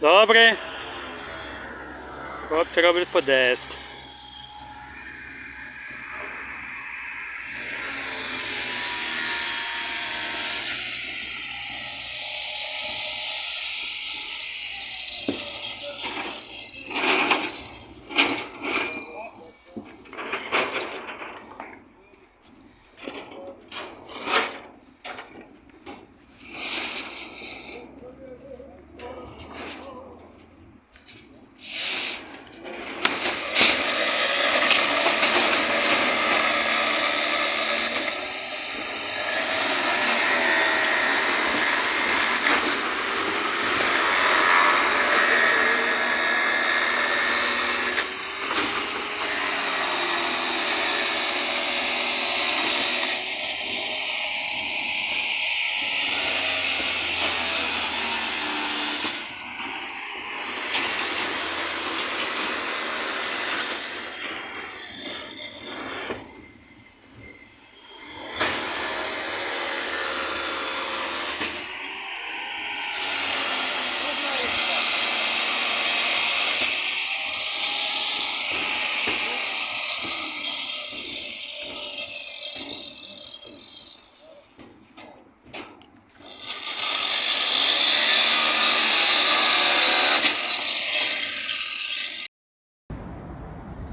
Добре. Хлопці роблять подест.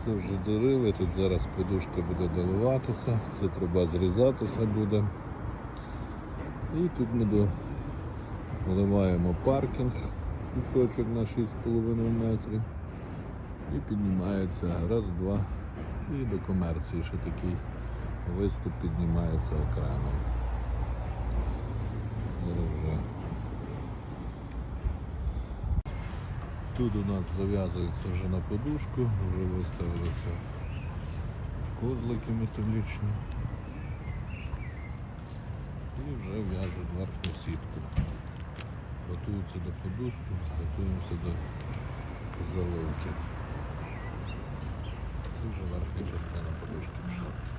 Це вже дорили, тут зараз подушка буде доливатися, це труба зрізатися буде. І тут ми до... вливаємо паркінг, кусочок на 6,5 метрів. І піднімається раз, два. І до комерції ще такий виступ піднімається окремо. Зараз вже Тут у нас зав'язується вже на подушку, вже виставилися козлики металічні. І вже в'яжуть верхню сітку. Готуються до подушки, готуємося до заливки. Це вже верхня частина.